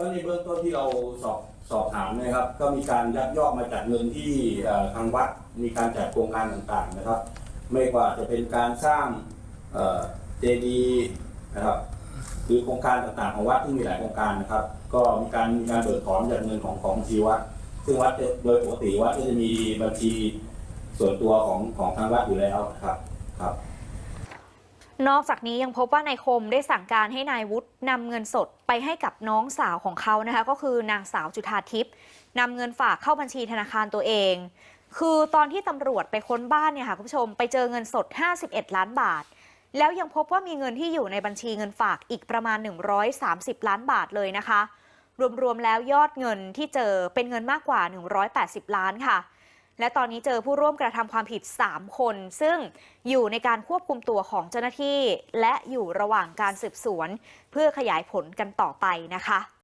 ก็ในเบื้องต้นที่เราสอบสอบถามนะครับ ก็มีการยักยอกมาจากเงินที่ทางวัดมีการจัดโครงการต่างๆนะครับ ไม่ว่าจะเป็นการสร้างเจดีย์นะครับหรือโครงการต่างๆของวัดที่มีหลายโครงการนะครับ ก็มีการมีการเบิกถอนจากเงินของของชีวัดซึ่งวัดโดยปกติวัดก็จะมีบัญชีส่วนตัวของของทางวัดอยู่แล้วนะครับ นอกจากนี้ยังพบว่านายคมได้สั่งการให้นายวุฒินำเงินสดไปให้กับน้องสาวของเขานะคะ ก็คือนางสาวจุธาทิพย์นำเงินฝากเข้าบัญชีธนาคารตัวเอง คือตอนที่ตำรวจไปค้นบ้านเนี่ยค่ะคุณผู้ชมไปเจอเงินสด 51 ล้านบาท แล้วยังพบว่ามีเงินที่อยู่ในบัญชีเงินฝากอีกประมาณ 130 ล้านบาทเลยนะคะ รวมๆแล้วยอดเงินที่เจอเป็นเงินมากกว่า 180 ล้านค่ะ และตอนนี้เจอผู้ร่วมกระทำความผิด 3 คน ซึ่งอยู่ในการควบคุมตัวของเจ้าหน้าที่ และอยู่ระหว่างการสืบสวน เพื่อขยายผลกันต่อไปนะคะ